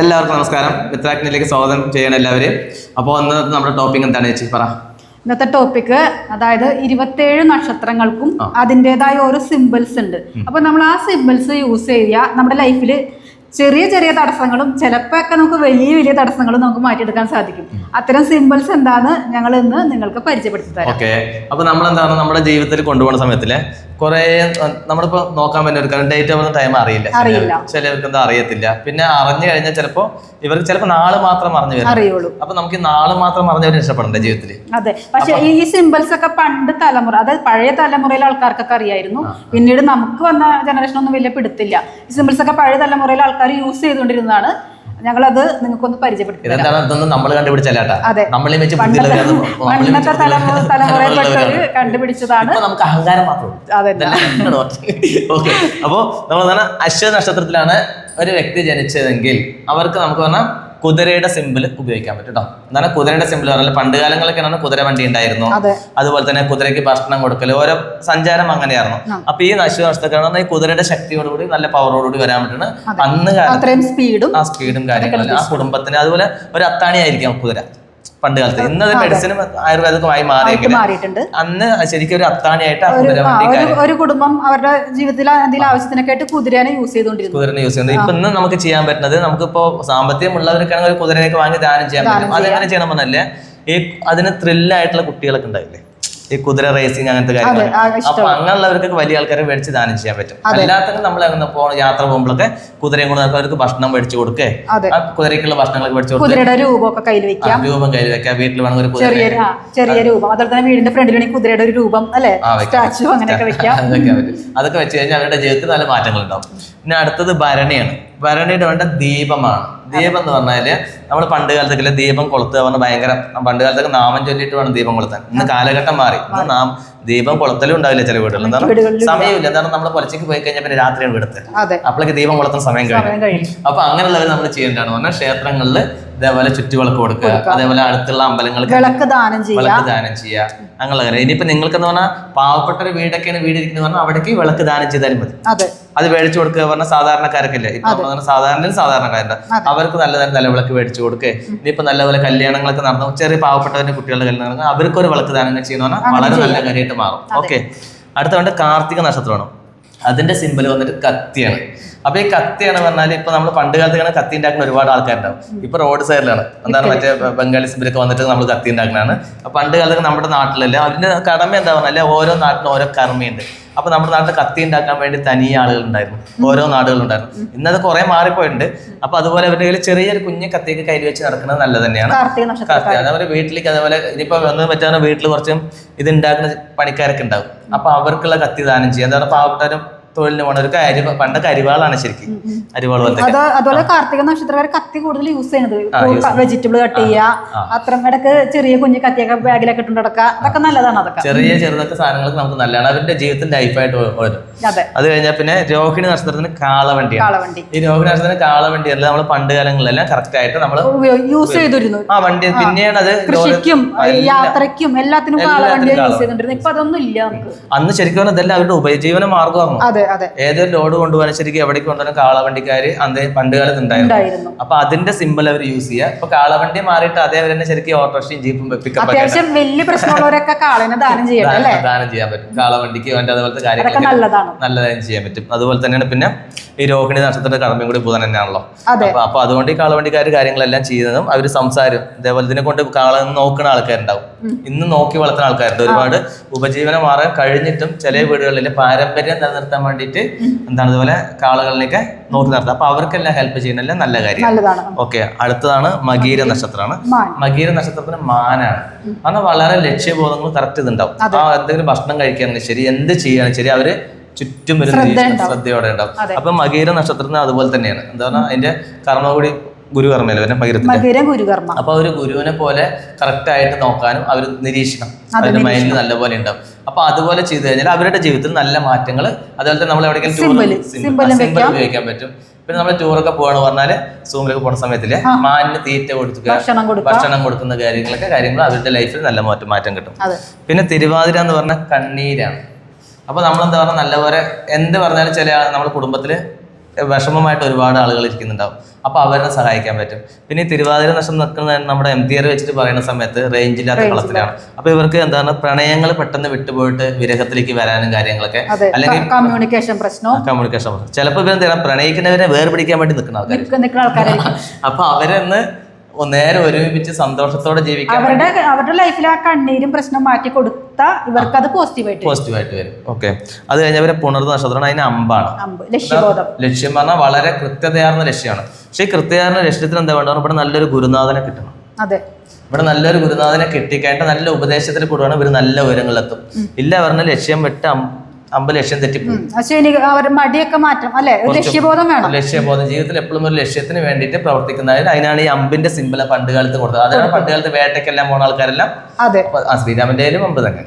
എല്ലാവർക്കും നമസ്കാരം. മിത്രാജ്ഞയിലേക്ക് സ്വാഗതം ചെയ്യണം എല്ലാവരെയും. അപ്പോൾ ഇന്നത്തെ നമ്മുടെ ടോപ്പിക് എന്താണ് ചേച്ചി? പറ. ഇന്നത്തെ ടോപ്പിക് അതായത് ഇരുപത്തേഴ് നക്ഷത്രങ്ങൾക്കും. അതിന്റെതായ ഓരോ സിമ്പിൾസ് ഉണ്ട്. അപ്പൊ നമ്മൾ ആ സിമ്പിൾസ് യൂസ് ചെയ്യുക നമ്മുടെ ലൈഫിൽ ചെറിയ ചെറിയ തടസ്സങ്ങളും ചിലപ്പോൾ ഒക്കെ നമുക്ക് വലിയ വലിയ തടസ്സങ്ങളും നമുക്ക് മാറ്റിയെടുക്കാൻ സാധിക്കും. അത്തരം സിമ്പിൾസ് എന്താണ് ഞങ്ങൾ ഇന്ന് നിങ്ങൾക്ക് പരിചയപ്പെടുത്തി തരാം. ഓക്കെ. അപ്പൊ നമ്മൾ എന്താണ് നമ്മുടെ ജീവിതത്തിൽ കൊണ്ടുപോകുന്ന സമയത്തിൽ കുറെ നമ്മളിപ്പോ നോക്കാൻ പറ്റുന്ന ഡേറ്റ് ഒന്നും ടൈം അറിയില്ല. അറിയില്ല. ചിലവർക്ക് എന്താ അറിയത്തില്ല. പിന്നെ അറിഞ്ഞു കഴിഞ്ഞാൽ ചിലപ്പോ ഇവർക്ക് ചിലപ്പോ നാൾ മാത്രം അറിഞ്ഞു വരും. അറിയുള്ളൂ. അപ്പൊ നമുക്ക് ഈ നാൾ മാത്രം അറിഞ്ഞവരെ ഇഷ്ടപ്പെടേണ്ട ജീവിതത്തിൽ അതെ. പക്ഷെ ഈ സിമ്പിൾസ് ഒക്കെ പണ്ട് തലമുറ അതായത് പഴയ തലമുറയിലെ ആൾക്കാർക്കൊക്കെ അറിയായിരുന്നു. പിന്നീട് നമുക്ക് വന്ന ജനറേഷൻ ഒന്നും വലിയ പിടുത്തില്ല. ഈ സിമ്പിൾസ് ഒക്കെ പഴയ തലമുറയിലെ ആൾക്കാർ യൂസ് ചെയ്തുകൊണ്ടിരുന്നതാണ്. ഞങ്ങളത് നിങ്ങൾക്കൊന്ന് പണ്ടത്തെ തലമുറ തലമുറയിൽപ്പെട്ടവര് കണ്ടുപിടിച്ചതാണ്. നമുക്ക് അഹങ്കാരം അപ്പോ നമ്മൾ അശ്വ നക്ഷത്രത്തിലാണ് ഒരു വ്യക്തി ജനിച്ചതെങ്കിൽ അവർക്ക് നമുക്ക് പറഞ്ഞാൽ കുതിരയുടെ സിമ്പിൾ ഉപയോഗിക്കാൻ പറ്റും കേട്ടോ എന്താണ് കുതിരയുടെ സിമ്പിൾ പറഞ്ഞാൽ പണ്ട് കാലങ്ങളൊക്കെ ആണ് കുതിര വണ്ടി ഉണ്ടായിരുന്നു. അതെ. അതുപോലെ തന്നെ കുതിരയ്ക്ക് ഭക്ഷണം കൊടുക്കൽ ഓരോ സഞ്ചാരം അങ്ങനെയായിരുന്നു. അപ്പൊ ഈ അശ്വ നക്ഷത്രക്കാരാണ് ഈ കുതിരയുടെ ശക്തിയോടുകൂടി നല്ല പവറോടുകൂടി വരാൻ പറ്റുന്നത്. അന്ന് കാലം സ്പീഡും ആ സ്പീഡും കാര്യങ്ങളും ആ കുടുംബത്തിന് അതുപോലെ ഒരു അത്താണി ആയിരിക്കും കുതിര. പണ്ട് കാലത്ത്. ഇന്നത് മെഡിസിനും ആയുർവേദക്കുമായി മാറിയെങ്കിൽ മാറിയിട്ടുണ്ട്. അന്ന് ശരിക്കും ഒരു അത്താണിയായിട്ട് ഒരു കുടുംബം അവരുടെ ജീവിതത്തിൽ എന്തെങ്കിലും ആവശ്യത്തിനൊക്കെ ആയിട്ട് കുതിരനെ യൂസ് ചെയ്തുകൊണ്ടിരുന്നു. കുതിരനെ യൂസ് ചെയ്യുന്നത് ഇപ്പൊ ഇന്ന് നമുക്ക് ചെയ്യാൻ പറ്റുന്നത് നമുക്കിപ്പോ സാമ്പത്തികമുള്ളവർക്കാണെങ്കിൽ ഒരു കുതിരനെ വാങ്ങി ദാനം ചെയ്യാൻ പറ്റും. അതെങ്ങനെ ചെയ്യണമെന്നല്ലേ? ഈ അതിന് ത്രില്ലായിട്ടുള്ള കുട്ടികളൊക്കെ ഉണ്ടാവില്ലേ? ഈ കുതിര റേസിങ് അങ്ങനത്തെ കാര്യങ്ങൾ അപ്പൊ അങ്ങനെയുള്ളവർക്ക് വലിയ ആൾക്കാരെ മേടിച്ച് ദാനം ചെയ്യാൻ പറ്റും. അല്ലാത്തവരും നമ്മൾ അങ്ങനെ പോ യാത്ര പോകുമ്പോഴൊക്കെ കുതിരയും കൊണ്ട് അവർക്ക് ഭക്ഷണം മേടിച്ചു കൊടുക്കേ. കുതിരക്കുള്ള കുതിരയ്ക്കുള്ള ഭക്ഷണങ്ങളൊക്കെ മേടിച്ചു രൂപമൊക്കെ കയ്യിൽ വെക്കാം. രൂപം കയ്യിൽ വെക്കാം. വീട്ടിൽ വേണമെങ്കിൽ ഒരു ചെറിയ രൂപം. അതുപോലെ തന്നെ വീടിന്റെ ഫ്രണ്ടിൽ കുതിരയുടെ ഒരു രൂപം അല്ലെ. സ്റ്റാച്ചു അങ്ങനെയൊക്കെ വെക്കാം. അതൊക്കെ വെച്ച് കഴിഞ്ഞാൽ അവരുടെ ജീവിതത്തിൽ നല്ല മാറ്റങ്ങൾ ഉണ്ടാവും പിന്നെ അടുത്തത് ഭരണിയാണ്. ഭരണിയുടെ വേണ്ട ദീപമാണ്. ദീപം എന്ന് പറഞ്ഞാൽ നമ്മൾ പണ്ട് കാലത്തൊക്കെ ദീപം കൊളുത്തുക പറഞ്ഞാൽ ഭയങ്കര പണ്ട് കാലത്തൊക്കെ നാമം ചൊല്ലിയിട്ട് വേണം ദീപം കൊളുത്താൻ. ഇന്ന് കാലഘട്ടം മാറി. ഇന്ന് നാം ദീപം കൊളുത്തലും ഉണ്ടാവില്ല ചില വീടുകളിൽ എന്താണ്? സമയമില്ല. എന്താണ്? നമ്മൾ പൊലച്ചയ്ക്ക് പോയി കഴിഞ്ഞാൽ പിന്നെ രാത്രിയാണ് വീടത്ത്. അപ്പോഴേക്ക് ദീപം കൊളുത്തുന്ന സമയം കഴിഞ്ഞു. അപ്പൊ അങ്ങനെയുള്ളവർ നമ്മൾ ചെയ്യേണ്ടതാണ്. പറഞ്ഞാൽ ക്ഷേത്രങ്ങളിൽ ഇതേപോലെ ചുറ്റുവിളക്ക് കൊടുക്കുക. അതേപോലെ അടുത്തുള്ള അമ്പലങ്ങൾക്ക് വിളക്ക് ദാനം ചെയ്യുക. അങ്ങനെയുള്ള കാര്യം ഇനിയിപ്പോ നിങ്ങൾക്ക് എന്ന് പറഞ്ഞാൽ പാവപ്പെട്ട ഒരു വീടൊക്കെയാണ് വീട് ഇരിക്കുന്നത് പറഞ്ഞാൽ അവിടേക്ക് വിളക്ക് ദാനം ചെയ്താലും മതി. അതെ. മേടിച്ചു കൊടുക്കുക പറഞ്ഞാൽ സാധാരണക്കാർക്കില്ല. ഇപ്പൊ സാധാരണ സാധാരണക്കാരുണ്ട്. അവർക്ക് നല്ല നല്ല നല്ല വിളക്ക് മേടിച്ചു കൊടുക്കുക. ഇനിയിപ്പോ നല്ലപോലെ കല്യാണങ്ങളൊക്കെ നടന്നു. ചെറിയ പാവപ്പെട്ടവരുടെ കുട്ടികളുടെ കല്യാണം അവർക്ക് ഒരു വിളക്ക് ദാനം ചെയ്യുന്ന വളരെ നല്ല കാര്യമായിട്ട് മാറും. ഓക്കെ അടുത്ത വേണ്ട കാർത്തിക നക്ഷത്രമാണ്. അതിന്റെ സിമ്പിൾ വന്നിട്ട് കത്തിയാണ്. അപ്പൊ ഈ കത്തിയാണ് പറഞ്ഞാൽ ഇപ്പൊ നമ്മൾ പണ്ട് കാലത്തൊക്കെ കത്തി ഉണ്ടാക്കുന്ന ഒരുപാട് ആൾക്കാരുണ്ടാവും. ഇപ്പൊ റോഡ് സൈഡിലാണ് എന്താണ് മറ്റേ ബംഗാളി സിമ്പിലൊക്കെ വന്നിട്ട് നമ്മൾ കത്തി ഉണ്ടാക്കുന്നതാണ്. പണ്ട് കാലത്ത് നമ്മുടെ നാട്ടിലല്ല അതിന്റെ കടമ എന്താ പറഞ്ഞാൽ ഓരോ നാട്ടിലും ഓരോ കർമ്മയുണ്ട്. അപ്പൊ നമ്മുടെ നാട്ടിൽ കത്തി ഉണ്ടാക്കാൻ വേണ്ടി തനിയെ ആളുകൾ ഉണ്ടായിരുന്നു. ഓരോ നാടുകളുണ്ടായിരുന്നു ഇന്നത് കുറെ മാറിപ്പോയിട്ടുണ്ട്. അപ്പൊ അതുപോലെ അവരുടെ കയ്യിൽ ചെറിയൊരു കുഞ്ഞു കത്തിയൊക്കെ കയ്യിൽ വെച്ച് നടക്കുന്നത് നല്ലത് തന്നെയാണ്. കത്തി അതേപോലെ വീട്ടിലേക്ക് അതേപോലെ ഇനിയിപ്പോ വന്ന് പറ്റാണ് വീട്ടിൽ കുറച്ചും ഇത് ഉണ്ടാക്കുന്ന പണിക്കാരൊക്കെ ഉണ്ടാവും. അപ്പൊ അവർക്കുള്ള കത്തി ദാനം ചെയ്യാം. എന്താണ് പാവപ്പെട്ടവരും തൊഴിലിന് പോണ ഒരു കരി പണ്ടൊക്കെ കരിവാളാണ് ശരിക്കും. അരിവാൾ പോലത്തെ അതുപോലെ കാർത്തിക നക്ഷത്രക്കാർ കത്തി കൂടുതൽ യൂസ് ചെയ്യുന്നത് വെജിറ്റബിൾ കട്ട് ചെയ്യുക അത്രയും ഇടയ്ക്ക് ചെറിയ കുഞ്ഞു കത്തിയൊക്കെ ബാഗിലൊക്കെ ഇട്ട് നടക്കുക. അതൊക്കെ നല്ലതാണ് അതൊക്കെ. ചെറിയ ചെറുതൊക്കെ സാധനങ്ങളൊക്കെ നമുക്ക് നല്ലതാണ്. അവരുടെ ജീവിതത്തിൽ ലൈഫായിട്ട് വരും. അതെ. കഴിഞ്ഞാൽ പിന്നെ രോഹിണി നക്ഷത്രത്തിന് കാളവണ്ടിയാണ്. കാളവണ്ടി. ഈ രോഹിണി നക്ഷത്രത്തിന് കാളവണ്ടി അല്ല നമ്മൾ പണ്ട് കാലങ്ങളിലെല്ലാം കറക്റ്റ് ആയിട്ട് നമ്മൾ യൂസ് ചെയ്തിരുന്നു. ആ വണ്ടി പിന്നെയാണ് അത് കൃഷിക്കും യാത്രയ്ക്കും എല്ലാത്തിനും കാളവണ്ടി. യൂസ് ചെയ്തിട്ടുണ്ടായിരുന്നു ഇപ്പൊ അതൊന്നും ഇല്ല അന്ന് ശരിക്കും പറഞ്ഞാൽ ഇതെല്ലാം അവരുടെ ഉപജീവന അതെ. ഏതൊരു ലോഡ് കൊണ്ടുപോകാൻ ശരിക്കും എവിടെ കൊണ്ടുവരും കാളവണ്ടിക്കാര് അന്ന് പണ്ട് കാലത്ത് ഉണ്ടായിരുന്നു. അപ്പൊ അതിന്റെ സിമ്പിൾ അവർ യൂസ് ചെയ്യുക. അപ്പൊ കാളവണ്ടി മാറിയിട്ട് അതേ തന്നെ ശരിക്കും ഓട്ടോറിക്ഷയും ജീപ്പും അത്യാവശ്യം വലിയ പ്രശ്നമുള്ളവരൊക്കെ കാളിനെ ദാനം ചെയ്യാം ദാനം ചെയ്യാൻ പറ്റും. കാളവണ്ടിക്ക് വേണ്ട അതുപോലത്തെ കാര്യങ്ങൾ കാര്യങ്ങളൊക്കെ നല്ലതായും ചെയ്യാൻ പറ്റും. അതുപോലെ തന്നെയാണ് പിന്നെ ഈ രോഹിണി നക്ഷത്രത്തിന്റെ കടമയും കൂടി പോകാൻ തന്നെയാണല്ലോ. അപ്പൊ അപ്പൊ അതുകൊണ്ട് ഈ കാളവണ്ടിക്കാർ കാര്യങ്ങളെല്ലാം ചെയ്യുന്നതും അവർ സംസാരം അതേപോലെ ഇതിനെ കൊണ്ട് കാള നോക്കുന്ന ആൾക്കാരുണ്ടാവും. ഇന്ന് നോക്കി വളർത്തുന്ന ആൾക്കാരുണ്ട്. ഒരുപാട് ഉപജീവനം മാറാൻ കഴിഞ്ഞിട്ടും ചില വീടുകളിൽ പാരമ്പര്യം നിലനിർത്താൻ വേണ്ടിയിട്ട് എന്താണ് ഇതുപോലെ കാളുകളിലേക്ക് നോക്കി നടത്തുക. അപ്പൊ അവർക്കെല്ലാം ഹെൽപ്പ് ചെയ്യുന്നില്ല നല്ല കാര്യം. ഓക്കെ അടുത്തതാണ് മകീര നക്ഷത്രമാണ്. മകീര നക്ഷത്രത്തിന് മാനാണ്. അന്ന് വളരെ ലക്ഷ്യബോധങ്ങൾ കറക്റ്റ് ഇതുണ്ടാവും. ആ എന്തെങ്കിലും ഭക്ഷണം കഴിക്കുകയാണെങ്കിൽ ശരി എന്ത് ചെയ്യുകയാണെങ്കിൽ ശരി അവർ ചുറ്റും ഒരു നിരീക്ഷണം, ശ്രദ്ധയോടെ ഉണ്ടാവും. അപ്പൊ മകീര നക്ഷത്രത്തിന് അതുപോലെ തന്നെയാണ്. എന്താ പറഞ്ഞാൽ അതിന്റെ കർമ്മ കൂടി ഗുരു കർമ്മയില്ല മകരം ഗുരുകർമ്മ. അപ്പൊ ഒരു ഗുരുവിനെ പോലെ കറക്റ്റ് ആയിട്ട് നോക്കാനും അവർ നിരീക്ഷണം. അവരുടെ മൈൻഡിൽ നല്ലപോലെ ഉണ്ടാവും. അപ്പൊ അതുപോലെ ചെയ്തു കഴിഞ്ഞാൽ അവരുടെ ജീവിതത്തിൽ നല്ല മാറ്റങ്ങൾ അതുപോലെ തന്നെ നമ്മൾ എവിടെയെങ്കിലും സിമ്പിൾ ഉപയോഗിക്കാൻ പറ്റും. പിന്നെ നമ്മൾ ടൂറൊക്കെ പോകണമെന്ന് പറഞ്ഞാൽ സൂമിലൊക്കെ പോണ സമയത്തിൽ മാനിന് തീറ്റ കൊടുക്കുക ഭക്ഷണം കൊടുക്കുന്ന കാര്യങ്ങളൊക്കെ കാര്യങ്ങൾ അവരുടെ ലൈഫിൽ നല്ല മാറ്റം മാറ്റം കിട്ടും. പിന്നെ തിരുവാതിര എന്ന് പറഞ്ഞാൽ കണ്ണീരാണ്. അപ്പൊ നമ്മൾ എന്താ പറഞ്ഞാൽ നല്ലപോലെ എന്ത് പറഞ്ഞാലും ചില നമ്മുടെ കുടുംബത്തിൽ വിഷമമായിട്ട് ഒരുപാട് ആളുകൾ ഇരിക്കുന്നുണ്ടാവും. അപ്പൊ അവരെ സഹായിക്കാൻ പറ്റും. പിന്നെ ഈ തിരുവാതിര നഷ്ടം നിൽക്കുന്ന നമ്മുടെ എം തിയർ വെച്ചിട്ട് പറയുന്ന സമയത്ത് റേഞ്ച് ഇല്ലാത്ത കളത്തിലാണ്. അപ്പൊ ഇവർക്ക് എന്താണ് പ്രണയങ്ങൾ പെട്ടെന്ന് വിട്ടുപോയിട്ട് വിരഹത്തിലേക്ക് വരാനും കാര്യങ്ങളൊക്കെ അല്ലെങ്കിൽ കമ്മ്യൂണിക്കേഷൻ പ്രശ്നം. കമ്മ്യൂണിക്കേഷൻ ചിലപ്പോൾ ഇവരെന്താ പ്രണയിക്കുന്നവരെ വേർപിടിക്കാൻ വേണ്ടി നിൽക്കുന്ന ആൾക്കാർ അപ്പോൾ അവരൊന്ന് നേരെ ഒരുമിപ്പിച്ച് സന്തോഷത്തോടെ ജീവിക്കാൻ അവരുടെ അവരുടെ ലൈഫിൽ ആ കണ്ണീരും പ്രശ്നം മാറ്റി കൊടുത്ത ഇവർക്ക് അത് പോസിറ്റീവായിട്ട് പോസിറ്റീവായിട്ട് വരും. ഓക്കെ അത് കഴിഞ്ഞവരെ പുണർന്ന നക്ഷത്രമാണ് അതിന് അമ്പാണ്. ലക്ഷ്യബോധം. ലക്ഷ്യം പറഞ്ഞാൽ വളരെ കൃത്യതയാർന്ന ലക്ഷ്യമാണ്. പക്ഷേ ഈ കൃത്യതയാർന്ന ലക്ഷ്യത്തിന് എന്താ വേണ്ടത്? ഇവിടെ നല്ലൊരു ഗുരുനാഥനെ കിട്ടണം. അതെ. ഇവിടെ നല്ലൊരു ഗുരുനാഥനെ കിട്ടിക്കഴിഞ്ഞിട്ട് നല്ല ഉപദേശത്തിൽ കൂടുവാണ് ഇവർ നല്ല ഉയരങ്ങളിലെത്തും. ഇല്ല പറഞ്ഞ ലക്ഷ്യം വിട്ട് അം- അമ്പ് ലക്ഷ്യം തെറ്റിപ്പോകും മടിയൊക്കെ മാറ്റം അല്ലെ? ലക്ഷ്യബോധം വേണം. ലക്ഷ്യബോധം. ജീവിതത്തിൽ എപ്പോഴും ഒരു ലക്ഷ്യത്തിന് വേണ്ടിയിട്ട് പ്രവർത്തിക്കുന്നതിന് അതിനാണ് ഈ അമ്പിന്റെ സിമ്പിൾ പണ്ട് കാലത്ത് കൊടുത്തത്. അതാണ് പണ്ട് കാലത്ത് വേട്ടയ്ക്കെല്ലാം പോണ ആൾക്കാരെല്ലാം അതെ. ശ്രീരാമന്റെ അമ്പ് തന്നെ.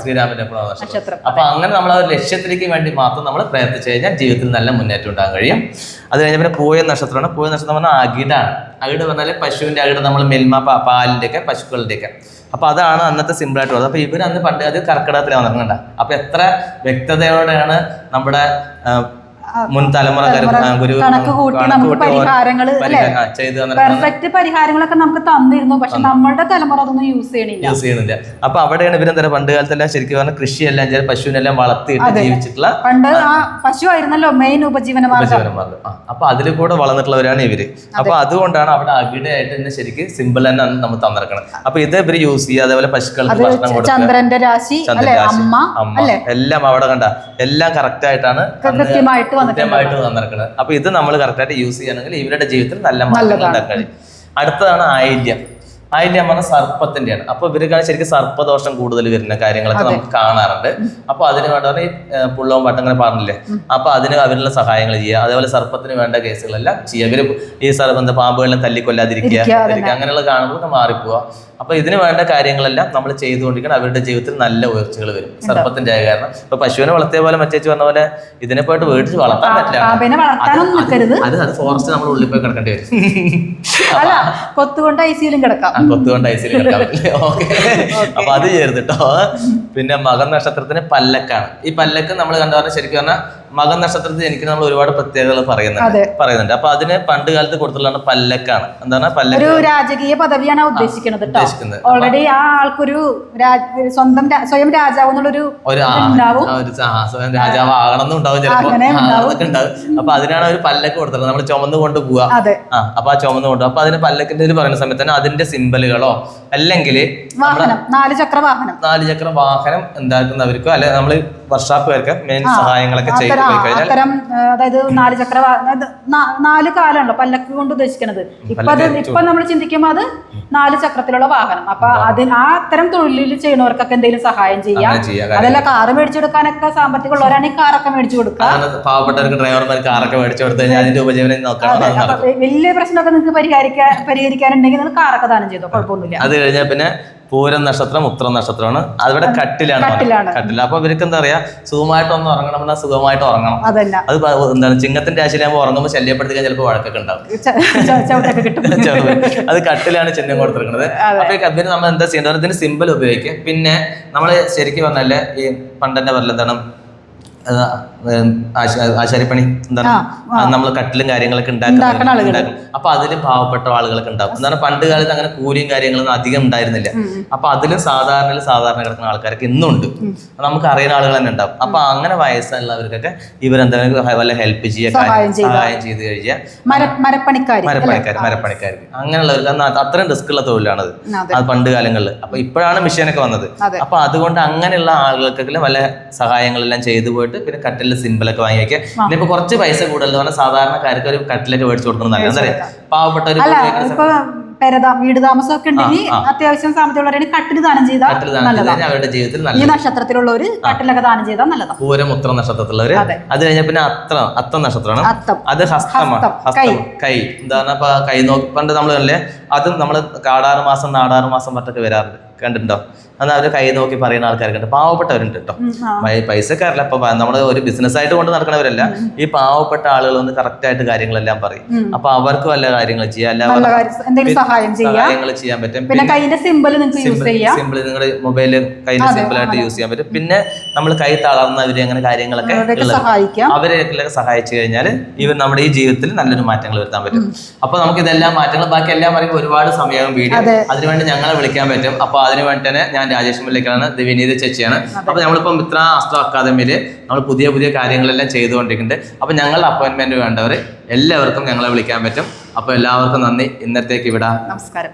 ശ്രീരാമന്റെ നക്ഷത്രം. അപ്പൊ അങ്ങനെ നമ്മൾ ആ ഒരു ലക്ഷ്യത്തിലേക്ക് വേണ്ടി മാത്രം നമ്മൾ പ്രയത്നിച്ചു കഴിഞ്ഞാൽ ജീവിതത്തിൽ നല്ല മുന്നേറ്റം ഉണ്ടാകാൻ കഴിയും. അത് കഴിഞ്ഞ പിന്നെ പൂയ നക്ഷത്രമാണ്. പൂയ നക്ഷത്രം പറഞ്ഞാൽ അകിടാണ്. അകിട് പറഞ്ഞാൽ പശുവിന്റെ അകിട് നമ്മൾ മെൽമ പാലിന്റെ ഒക്കെ പശുക്കളുടെ ഒക്കെ അപ്പൊ അതാണ് അന്നത്തെ സിമ്പിൾ ആയിട്ട് പറയുന്നത് അപ്പൊ ഇവർ അന്ന് പണ്ട് അത് കർക്കിടകത്തിലാണ് വന്നിട്ടുണ്ട് അപ്പൊ എത്ര വ്യക്തതയോടെയാണ് നമ്മുടെ മുൻ തലമുറ കണക്ക് കൂട്ടി നമുക്ക് പരിഹാരങ്ങൾ പെർഫെക്റ്റ് പരിഹാരങ്ങളൊക്കെ നമുക്ക് തന്നിരുന്നു പക്ഷെ നമ്മുടെ തലമുറ അതൊന്നും യൂസ് ചെയ്യണില്ല. യൂസ് ചെയ്യുന്നില്ല അപ്പൊ അവിടെയാണ് ഇവരെന്താ പണ്ട് കാലത്തെല്ലാം ശരിക്കും പറഞ്ഞാൽ കൃഷിയെല്ലാം ചില പശുവിനെല്ലാം വളർത്തിയിട്ട് ജീവിച്ചിട്ടുള്ള പണ്ട് ആ പശു ആയിരുന്നല്ലോ മെയിൻ ഉപജീവന മാർഗം. അപ്പൊ അതിൽ കൂടെ വളർന്നിട്ടുള്ളവരാണ് ഇവർ. അപ്പൊ അതുകൊണ്ടാണ് അവിടെ അകിടയായിട്ട് തന്നെ ശരിക്കും സിമ്പിൾ തന്നെ നമ്മൾ തന്നിറക്കണം അപ്പൊ ഇത് ഇവർ യൂസ് ചെയ്യുക അതേപോലെ പശുക്കൾക്ക് അത് ഭക്ഷണം കൊടുക്കുക. ചന്ദ്രന്റെ രാശി അമ്മ എല്ലാം അവിടെ കണ്ട. എല്ലാം കറക്റ്റ് ആയിട്ടാണ് കൃത്യമായിട്ട് കൃത്യമായിട്ട് തന്നിരിക്കുന്നത് അപ്പൊ ഇത് നമ്മൾ കറക്റ്റ് ആയിട്ട് യൂസ് ചെയ്യണമെങ്കിൽ ഇവരുടെ ജീവിതത്തിൽ നല്ല മാറ്റം ഉണ്ടാക്കാൻ അടുത്തതാണ് ആയില്യം. ആയില്യം പറഞ്ഞ സർപ്പത്തിന്റെയാണ്. അപ്പൊ ഇവർക്കാണ് ശരിക്കും സർപ്പദോഷം കൂടുതൽ വരുന്ന കാര്യങ്ങളൊക്കെ നമുക്ക് കാണാറുണ്ട്. അപ്പൊ അതിന് വേണ്ട ഈ പുള്ളവും പട്ടങ്ങനെ പറഞ്ഞില്ലേ? അപ്പൊ അതിന് അവരുടെ സഹായങ്ങൾ ചെയ്യുക. അതേപോലെ സർപ്പത്തിന് വേണ്ട കേസുകളെല്ലാം ചെയ്യുക. ഇവർ ഈ സർപ്പം പാമ്പുകളെ തല്ലിക്കൊല്ലാതിരിക്കുക. അങ്ങനെയുള്ള കാണുമ്പോൾ മാറിപ്പോവുക അപ്പൊ ഇതിന് വേണ്ട കാര്യങ്ങളെല്ലാം നമ്മൾ ചെയ്തുകൊണ്ടിരിക്കണം. അവരുടെ ജീവിതത്തിൽ നല്ല ഉയർച്ചകൾ വരും. സർപ്പത്തിന്റെ ആയ കാരണം. ഇപ്പൊ പശുവിനെ വളർത്തിയ പോലെ മച്ചേച്ചി പറഞ്ഞ പോലെ ഇതിനെ പോയിട്ട് വീട്ടിൽ വളർത്താൻ പറ്റില്ല. അത് അത് ഫോറസ്റ്റ് നമ്മൾ ഉള്ളിൽ പോയി കിടക്കേണ്ടി വരും. അല്ല കൊത്തുകൊണ്ട് ഐസിയിലും കിടക്കാം. കൊത്തുകൊണ്ട് ഐസിൽ കിടക്കാൻ പറ്റില്ല ഓക്കെ. അപ്പൊ അത് ചേർത്തിട്ടോ കേട്ടോ പിന്നെ മകൻ നക്ഷത്രത്തിന് പല്ലക്കാണ്. ഈ പല്ലക്ക് നമ്മൾ കണ്ടു പറഞ്ഞാൽ ശരിക്കും പറഞ്ഞാൽ മകൻ നക്ഷത്രത്തിൽ എനിക്ക് നമ്മൾ ഒരുപാട് പ്രത്യേകതകൾ പറയുന്നുണ്ട്. പറയുന്നുണ്ട്. അപ്പൊ അതിന് പണ്ട് കാലത്ത് കൊടുത്തുള്ളതാണ് പല്ലക്കാണ്. എന്താണ് പല്ലക്ക് ഒരു രാജകീയ പദവിയാണ് ഉദ്ദേശിക്കുന്നത് ഉദ്ദേശിക്കുന്നത്. ഓൾറെഡി ആ ആൾക്കൊരു സ്വന്തം സ്വയം രാജാവ് എന്നുള്ളൊരു സ്വയം രാജാവ് ആകണമെന്നും ഉണ്ടാവും ചിലപ്പോൾ. അപ്പൊ അതിനാണ് ഒരു പല്ലക്ക് കൊടുത്തത് നമ്മൾ ചുമന്ന് കൊണ്ട് പോവാ. അപ്പൊ ആ ചുമന്ന് കൊണ്ട് അപ്പൊ അതിന് പല്ലക്കിന്റെ ഒരു പറയുന്ന സമയത്ത് തന്നെ അതിന്റെ സിമ്പലുകളോ അല്ലെങ്കിൽ നാല് ചക്ര വാഹനം. നാല് ചക്ര വാഹനം ഉണ്ടാക്കുന്നവർക്കോ അല്ലെ നമ്മൾ വർഷാപ്പുകാർക്ക് മെയിൻ സഹായങ്ങളൊക്കെ ചെയ്തു അത്തരം അതായത് നാല് ചക്ര നാല് കാലമാണല്ലോ പല്ലക്ക് കൊണ്ട് ഉദ്ദേശിക്കുന്നത് ഇപ്പൊ അത് ഇപ്പൊ നമ്മൾ ചിന്തിക്കുമ്പോൾ അത് നാല് ചക്രത്തിലുള്ള വാഹനം. അപ്പൊ അതിന് ആ അത്തരം തൊഴിലിൽ ചെയ്യുന്നവർക്കൊക്കെ എന്തെങ്കിലും സഹായം ചെയ്യാം. അതല്ല കാറ് മേടിച്ചു കൊടുക്കാനൊക്കെ സാമ്പത്തികം ഉള്ളവരാണെങ്കിൽ കാറൊക്കെ മേടിച്ചു കൊടുക്കാം അതാണ് പാവപ്പെട്ടവർക്ക് ഡ്രൈവർമാർക്ക് കാറൊക്കെ മേടിച്ചു കൊടുത്തു കഴിഞ്ഞാൽ അതിന്റെ ഉപജീവനം വലിയ പ്രശ്നമൊക്കെ നിങ്ങൾക്ക് പരിഹരിക്കാൻ പരിഹരിക്കാനുണ്ടെങ്കിൽ നിങ്ങൾ കാറൊക്കെ ദാനം ചെയ്തോ കുഴപ്പമൊന്നുമില്ല. അത് കഴിഞ്ഞാൽ പിന്നെ പൂരം നക്ഷത്രം ഉത്രം നക്ഷത്രമാണ്. അതിവിടെ കട്ടിലാണ്. കട്ടില. അപ്പൊ ഇവർക്ക് എന്താ പറയാ? സുഖമായിട്ട് ഒന്ന് ഉറങ്ങണമെന്നാ സുഖമായിട്ട് ഉറങ്ങണം. അത് എന്താണ് ചിങ്ങത്തിന്റെ രാശിയിലാകുമ്പോൾ ഉറങ്ങുമ്പോൾ ശല്യപ്പെടുത്തിക്കാൻ ചിലപ്പോൾ വഴക്കൊക്കെ ഉണ്ടാവും. അത് കട്ടിലാണ് ചിഹ്നം കൊടുത്തിരിക്കുന്നത്. അപ്പൊ കബിന് നമ്മൾ എന്താ ചെയ്യേണ്ടത്? ഇതിന് സിമ്പിൾ ഉപയോഗിക്കുക. പിന്നെ നമ്മൾ ശരിക്കും പറഞ്ഞാൽ ഈ പണ്ടെന്നെ പറഞ്ഞ എന്താണ് ആശാരിപ്പണി എന്താണ്? നമ്മൾ കട്ടിലും കാര്യങ്ങളൊക്കെ ഉണ്ടാക്കുന്ന അപ്പൊ അതിലും പാവപ്പെട്ട ആളുകളൊക്കെ ഉണ്ടാവും എന്താണ് പണ്ട് കാലത്ത് അങ്ങനെ കൂലിയും കാര്യങ്ങളൊന്നും അധികം ഉണ്ടായിരുന്നില്ല. അപ്പൊ അതിലും സാധാരണ സാധാരണ കിടക്കുന്ന ആൾക്കാർക്ക് ഇന്നുണ്ട്. നമുക്ക് അറിയുന്ന ആളുകൾ തന്നെ ഉണ്ടാവും. അപ്പൊ അങ്ങനെ വയസ്സുള്ളവർക്കൊക്കെ ഇവരെന്താ വല്ല ഹെൽപ്പ് ചെയ്യുക സഹായം ചെയ്ത് കഴിഞ്ഞാൽ മരപ്പണിക്കാർ മരപ്പണിക്കാർ മരപ്പണിക്കാർക്ക്. അങ്ങനെയുള്ളവർക്ക് അത്രയും റിസ്ക് ഉള്ള തൊഴിലാണത് അത്. പണ്ട് കാലങ്ങളിൽ. അപ്പൊ ഇപ്പോഴാണ് മെഷീനൊക്കെ വന്നത്. അപ്പൊ അതുകൊണ്ട് അങ്ങനെയുള്ള ആളുകൾക്കൊക്കെ വല്ല സഹായങ്ങളെല്ലാം ചെയ്തു പോയിട്ട് പിന്നെ കട്ടിലിൽ സിമ്പിളൊക്കെ വാങ്ങി വെക്കുക പിന്നെ ഇപ്പൊ കുറച്ച് പൈസ കൂടുതൽ പറഞ്ഞാൽ സാധാരണക്കാർക്ക് ഒരു കട്ടിലൊക്കെ മേടിച്ചു കൊടുക്കണം നല്ലത്. എന്താ പറയാ പാവപ്പെട്ട ഒരു പെരതാ വീട് താമസം ഒക്കെ ഉണ്ടെങ്കിൽ അത്യാവശ്യം സാമ്പത്തികമുള്ളവരാണെങ്കിൽ കട്ടിൽ ദാനം ചെയ്താൽ കഴിഞ്ഞാൽ അവരുടെ ജീവിതത്തിൽ ഈ നല്ല കട്ടിലൊക്കെ ദാനം ചെയ്താൽ നല്ലതാണ് അതെ. അത് കഴിഞ്ഞ പിന്നെ അത്ര അത്തം നക്ഷത്രമാണ്. അത് ഹസ്തമാണ് ഹസ്തം, കൈ. എന്താണ് കൈ നോക്കി പണ്ട് നമ്മളല്ലേ അതും നമ്മൾ കാടാറ് മാസം നാടാറ് മാസം മറ്റൊക്കെ വരാറുണ്ട്. കണ്ടിട്ടുണ്ടോ? എന്നാൽ അവർ കൈ നോക്കി പറയുന്ന ആൾക്കാരൊക്കെ ഉണ്ട്. പാവപ്പെട്ടവരുണ്ട് കേട്ടോ. പൈസക്കാരല്ല. ഇപ്പൊ നമ്മൾ ഒരു ബിസിനസ് ആയിട്ട് കൊണ്ട് നടക്കണവരല്ല. ഈ പാവപ്പെട്ട ആളുകൾ ഒന്ന് കറക്റ്റ് ആയിട്ട് കാര്യങ്ങളെല്ലാം പറയും. അപ്പൊ അവർക്ക് വല്ല കാര്യങ്ങൾ ചെയ്യാം. കാര്യങ്ങൾ ചെയ്യാൻ പറ്റും. സിമ്പിൾ നിങ്ങളുടെ മൊബൈൽ കയ്യിൽ സിമ്പിൾ ആയിട്ട് യൂസ് ചെയ്യാൻ പറ്റും. പിന്നെ നമ്മൾ കൈ തളർന്നവര് അങ്ങനെ കാര്യങ്ങളൊക്കെ അവരെയൊക്കെ സഹായിച്ചു കഴിഞ്ഞാൽ ഇവർ നമ്മുടെ ഈ ജീവിതത്തിൽ നല്ലൊരു മാറ്റങ്ങൾ വരുത്താൻ പറ്റും. അപ്പൊ നമുക്ക് ഇതെല്ലാം മാറ്റങ്ങൾ ബാക്കി എല്ലാം പറയുമ്പോൾ ഒരുപാട് സമയവും വീഡിയോ. അതിനുവേണ്ടി ഞങ്ങളെ വിളിക്കാൻ പറ്റും. അപ്പൊ അതിന് വേണ്ടി തന്നെ ഞാൻ രാജേഷ് മുല്ലേക്കാണ് ഇത് വിനീത ചേച്ചിയാണ്. അപ്പൊ നമ്മളിപ്പം മിത്ര ആസ്ട്രോ അക്കാദമിയിൽ നമ്മൾ പുതിയ പുതിയ കാര്യങ്ങളെല്ലാം ചെയ്തുകൊണ്ടിരിക്കുന്നുണ്ട്. അപ്പൊ ഞങ്ങളുടെ അപ്പോയിന്റ്മെന്റ് വേണ്ടവർ എല്ലാവർക്കും ഞങ്ങളെ വിളിക്കാൻ പറ്റും. അപ്പൊ എല്ലാവർക്കും നന്ദി. ഇന്നത്തേക്ക് വിടാം. നമസ്കാരം.